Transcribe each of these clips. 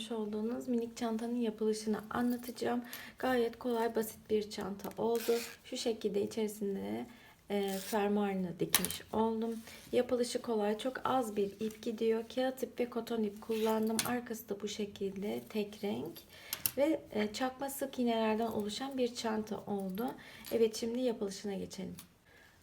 görmüş olduğunuz minik çantanın yapılışını anlatacağım. Gayet kolay basit bir çanta oldu. Şu şekilde içerisinde e, fermuarını dikmiş oldum. Yapılışı kolay. Çok az bir ip gidiyor. Kağıt ip ve koton ip kullandım. Arkası da bu şekilde tek renk. Ve e, çakma sık iğnelerden oluşan bir çanta oldu. Evet şimdi yapılışına geçelim.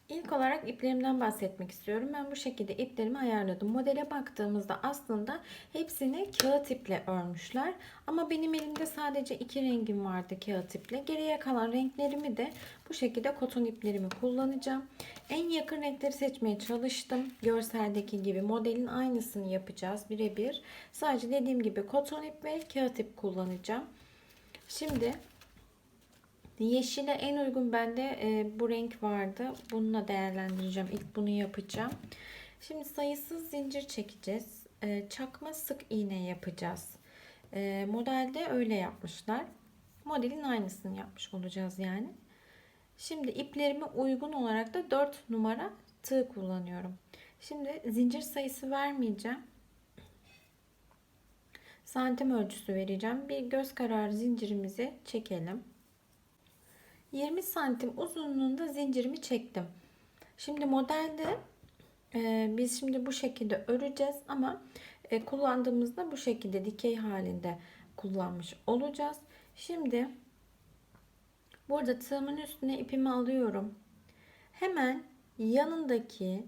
İlk olarak iplerimden bahsetmek istiyorum. Ben bu şekilde iplerimi ayarladım. Modele baktığımızda aslında hepsini kağıt iple örmüşler. Ama benim elimde sadece iki rengim vardı kağıt iple. Geriye kalan renklerimi de bu şekilde koton iplerimi kullanacağım. En yakın renkleri seçmeye çalıştım. Görseldeki gibi modelin aynısını yapacağız birebir. Sadece dediğim gibi koton ip ve kağıt ip kullanacağım. Şimdi Yeşile en uygun bende e, bu renk vardı. Bununla değerlendireceğim. İlk bunu yapacağım. Şimdi sayısız zincir çekeceğiz. E, çakma sık iğne yapacağız. E, modelde öyle yapmışlar. Modelin aynısını yapmış olacağız yani. Şimdi iplerime uygun olarak da 4 numara tığ kullanıyorum. Şimdi zincir sayısı vermeyeceğim. Santim ölçüsü vereceğim. Bir göz kararı zincirimizi çekelim. 20 santim uzunluğunda zincirimi çektim. Şimdi modelde e, biz şimdi bu şekilde öreceğiz ama e, kullandığımızda bu şekilde dikey halinde kullanmış olacağız. Şimdi burada tığımın üstüne ipimi alıyorum. Hemen yanındaki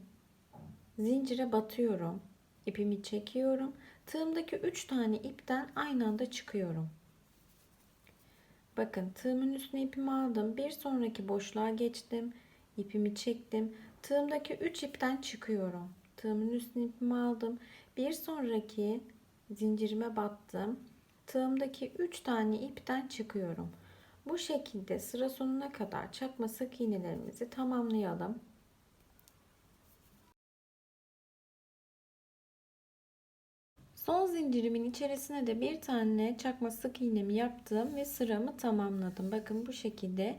zincire batıyorum. İpimi çekiyorum. Tığımdaki 3 tane ipten aynı anda çıkıyorum. Bakın tığımın üstüne ipimi aldım. Bir sonraki boşluğa geçtim. İpimi çektim. Tığımdaki 3 ipten çıkıyorum. Tığımın üstüne ipimi aldım. Bir sonraki zincirime battım. Tığımdaki 3 tane ipten çıkıyorum. Bu şekilde sıra sonuna kadar çakma sık iğnelerimizi tamamlayalım. Zincirimin içerisine de bir tane çakma sık iğnemi yaptım ve sıramı tamamladım. Bakın bu şekilde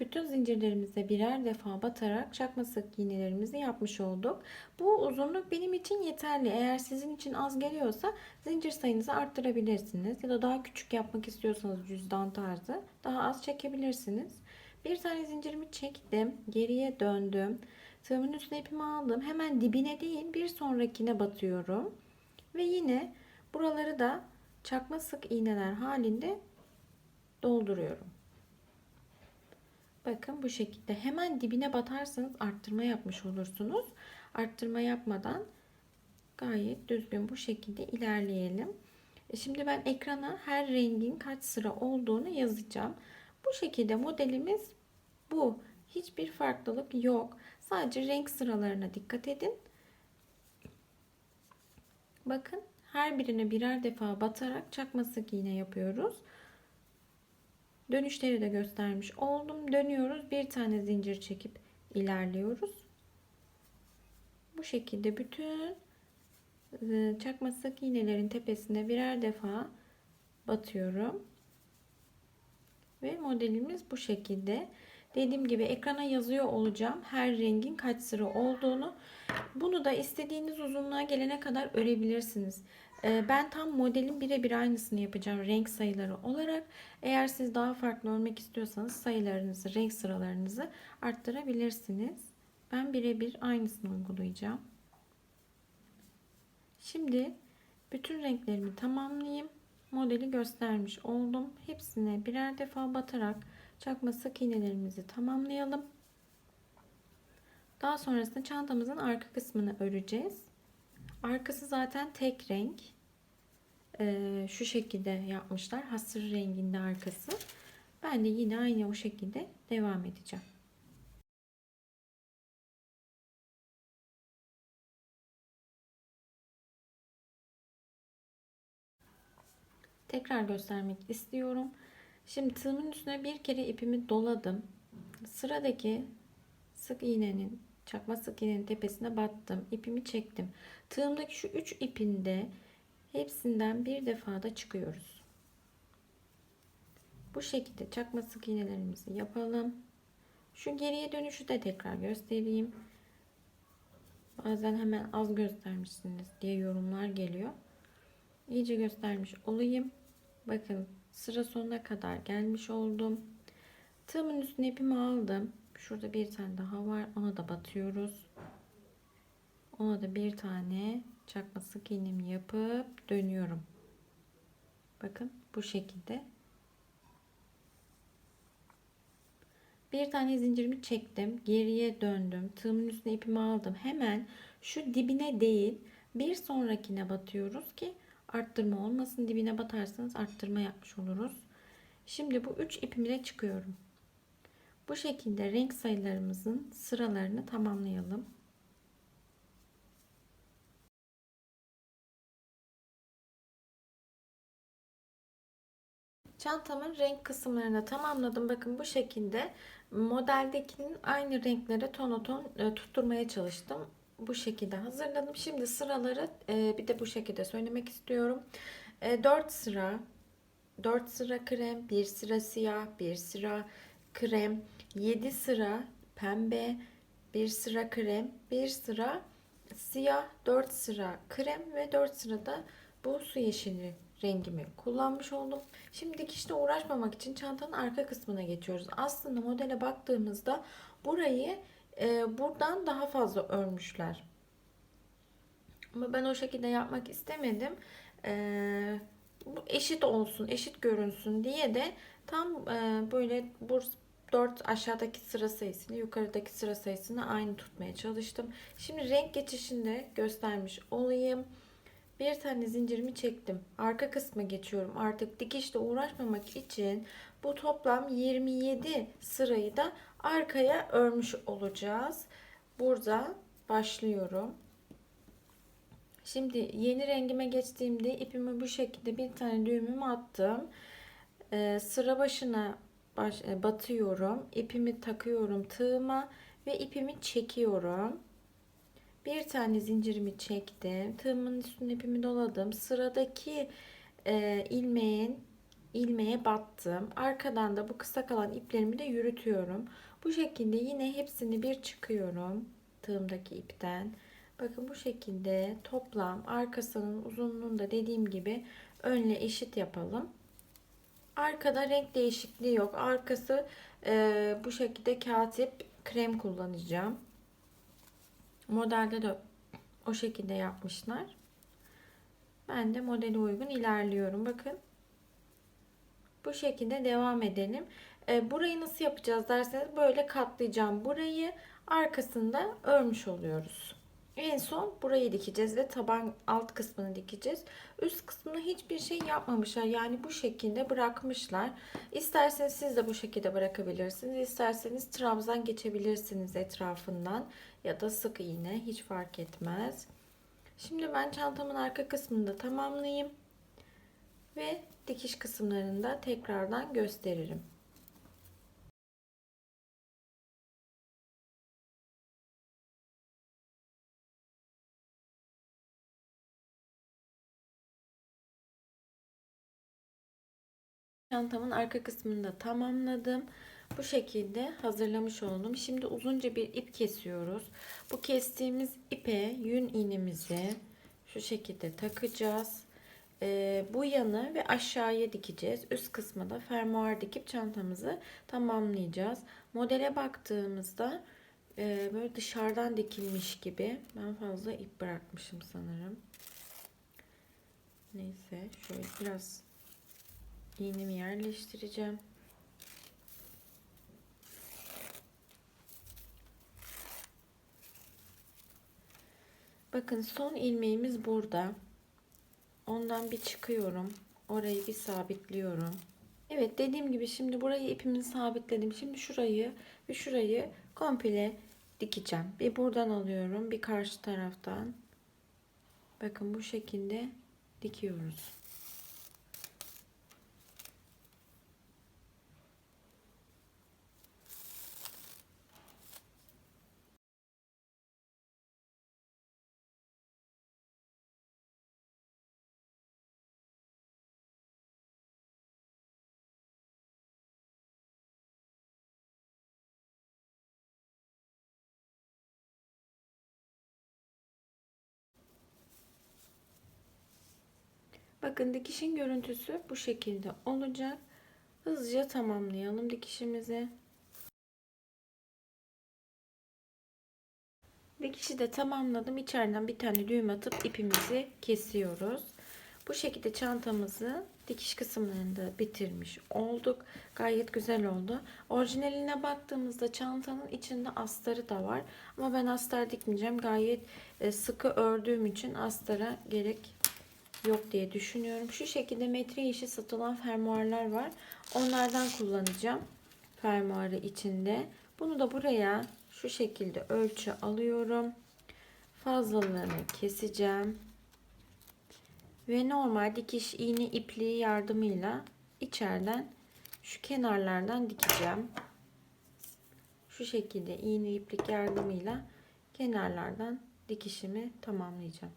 bütün zincirlerimize birer defa batarak çakma sık iğnelerimizi yapmış olduk. Bu uzunluk benim için yeterli. Eğer sizin için az geliyorsa zincir sayınızı arttırabilirsiniz. Ya da daha küçük yapmak istiyorsanız cüzdan tarzı daha az çekebilirsiniz. Bir tane zincirimi çektim. Geriye döndüm. Tığımın üstüne ipimi aldım. Hemen dibine değil bir sonrakine batıyorum. Ve yine buraları da çakma sık iğneler halinde dolduruyorum. Bakın bu şekilde hemen dibine batarsanız arttırma yapmış olursunuz. Arttırma yapmadan gayet düzgün bu şekilde ilerleyelim. E, şimdi ben ekrana her rengin kaç sıra olduğunu yazacağım. Bu şekilde modelimiz bu. Hiçbir farklılık yok. Sadece renk sıralarına dikkat edin. Bakın her birine birer defa batarak çakma sık iğne yapıyoruz. Dönüşleri de göstermiş oldum. Dönüyoruz. Bir tane zincir çekip ilerliyoruz. Bu şekilde bütün e, çakma sık iğnelerin tepesine birer defa batıyorum. Ve modelimiz bu şekilde. Dediğim gibi ekrana yazıyor olacağım her rengin kaç sıra olduğunu. Bunu da istediğiniz uzunluğa gelene kadar örebilirsiniz. Ee, ben tam modelin birebir aynısını yapacağım renk sayıları olarak. Eğer siz daha farklı örmek istiyorsanız sayılarınızı, renk sıralarınızı arttırabilirsiniz. Ben birebir aynısını uygulayacağım. Şimdi bütün renklerimi tamamlayayım. Modeli göstermiş oldum. Hepsine birer defa batarak çakma sık iğnelerimizi tamamlayalım. Daha sonrasında çantamızın arka kısmını öreceğiz. Arkası zaten tek renk. Ee, şu şekilde yapmışlar. Hasır renginde arkası. Ben de yine aynı o şekilde devam edeceğim. Tekrar göstermek istiyorum. Şimdi tığımın üstüne bir kere ipimi doladım. Sıradaki sık iğnenin çakma sık iğnenin tepesine battım. İpimi çektim. Tığımdaki şu üç ipinde hepsinden bir defada çıkıyoruz. Bu şekilde çakma sık iğnelerimizi yapalım. Şu geriye dönüşü de tekrar göstereyim. Bazen hemen az göstermişsiniz diye yorumlar geliyor. iyice göstermiş olayım. Bakın sıra sonuna kadar gelmiş oldum. Tığımın üstüne ipimi aldım. Şurada bir tane daha var. Ona da batıyoruz. Ona da bir tane çakma sık iğnemi yapıp dönüyorum. Bakın bu şekilde. Bir tane zincirimi çektim. Geriye döndüm. Tığımın üstüne ipimi aldım. Hemen şu dibine değil bir sonrakine batıyoruz ki arttırma olmasın. Dibine batarsanız arttırma yapmış oluruz. Şimdi bu üç ipimle çıkıyorum. Bu şekilde renk sayılarımızın sıralarını tamamlayalım. Çantamın renk kısımlarını tamamladım. Bakın bu şekilde modeldekinin aynı renklere ton ton e, tutturmaya çalıştım. Bu şekilde hazırladım. Şimdi sıraları e, bir de bu şekilde söylemek istiyorum. 4 e, sıra 4 sıra krem, 1 sıra siyah, 1 sıra krem, 7 sıra pembe, 1 sıra krem, 1 sıra siyah, 4 sıra krem ve 4 sırada bu su yeşili rengimi kullanmış oldum. Şimdi dikişte uğraşmamak için çantanın arka kısmına geçiyoruz. Aslında modele baktığımızda burayı e, buradan daha fazla örmüşler. Ama ben o şekilde yapmak istemedim. E, bu eşit olsun, eşit görünsün diye de tam e, böyle bu 4 aşağıdaki sıra sayısını yukarıdaki sıra sayısını aynı tutmaya çalıştım. Şimdi renk geçişinde göstermiş olayım. Bir tane zincirimi çektim. Arka kısma geçiyorum. Artık dikişle uğraşmamak için bu toplam 27 sırayı da arkaya örmüş olacağız. Burada başlıyorum. Şimdi yeni rengime geçtiğimde ipimi bu şekilde bir tane düğümümü attım. Ee, sıra başına baş, e, batıyorum. İpimi takıyorum tığıma ve ipimi çekiyorum. Bir tane zincirimi çektim. Tığımın üstüne ipimi doladım. Sıradaki e, ilmeğin ilmeğe battım. Arkadan da bu kısa kalan iplerimi de yürütüyorum. Bu şekilde yine hepsini bir çıkıyorum tığımdaki ipten. Bakın bu şekilde toplam arkasının uzunluğunu da dediğim gibi önle eşit yapalım. Arkada renk değişikliği yok. Arkası e, bu şekilde katip krem kullanacağım. Modelde de o şekilde yapmışlar. Ben de modele uygun ilerliyorum. Bakın. Bu şekilde devam edelim. E, burayı nasıl yapacağız derseniz böyle katlayacağım. Burayı arkasında örmüş oluyoruz. En son burayı dikeceğiz ve taban alt kısmını dikeceğiz. Üst kısmına hiçbir şey yapmamışlar. Yani bu şekilde bırakmışlar. İsterseniz siz de bu şekilde bırakabilirsiniz. İsterseniz trabzan geçebilirsiniz etrafından. Ya da sık iğne hiç fark etmez. Şimdi ben çantamın arka kısmını da tamamlayayım. Ve dikiş kısımlarını da tekrardan gösteririm. Çantamın arka kısmını da tamamladım. Bu şekilde hazırlamış oldum. Şimdi uzunca bir ip kesiyoruz. Bu kestiğimiz ipe yün iğnemizi şu şekilde takacağız. Ee, bu yanı ve aşağıya dikeceğiz. Üst kısmı da fermuar dikip çantamızı tamamlayacağız. Modele baktığımızda e, böyle dışarıdan dikilmiş gibi. Ben fazla ip bırakmışım sanırım. Neyse şöyle biraz iğnemi yerleştireceğim. Bakın son ilmeğimiz burada. Ondan bir çıkıyorum. Orayı bir sabitliyorum. Evet dediğim gibi şimdi burayı ipimi sabitledim. Şimdi şurayı ve şurayı komple dikeceğim. Bir buradan alıyorum. Bir karşı taraftan. Bakın bu şekilde dikiyoruz. Bakın dikişin görüntüsü bu şekilde olacak. Hızlıca tamamlayalım dikişimizi. Dikişi de tamamladım. İçeriden bir tane düğüm atıp ipimizi kesiyoruz. Bu şekilde çantamızı dikiş kısımlarında bitirmiş olduk. Gayet güzel oldu. Orijinaline baktığımızda çantanın içinde astarı da var. Ama ben astar dikmeyeceğim. Gayet e, sıkı ördüğüm için astara gerek yok diye düşünüyorum. Şu şekilde metre işi satılan fermuarlar var. Onlardan kullanacağım. Fermuarı içinde. Bunu da buraya şu şekilde ölçü alıyorum. Fazlalığını keseceğim. Ve normal dikiş iğne ipliği yardımıyla içeriden şu kenarlardan dikeceğim. Şu şekilde iğne iplik yardımıyla kenarlardan dikişimi tamamlayacağım.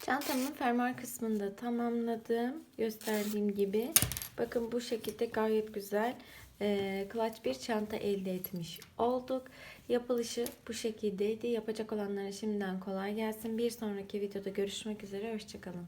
Çantamın fermuar kısmını da tamamladım. Gösterdiğim gibi. Bakın bu şekilde gayet güzel e, bir çanta elde etmiş olduk. Yapılışı bu şekildeydi. Yapacak olanlara şimdiden kolay gelsin. Bir sonraki videoda görüşmek üzere. Hoşçakalın.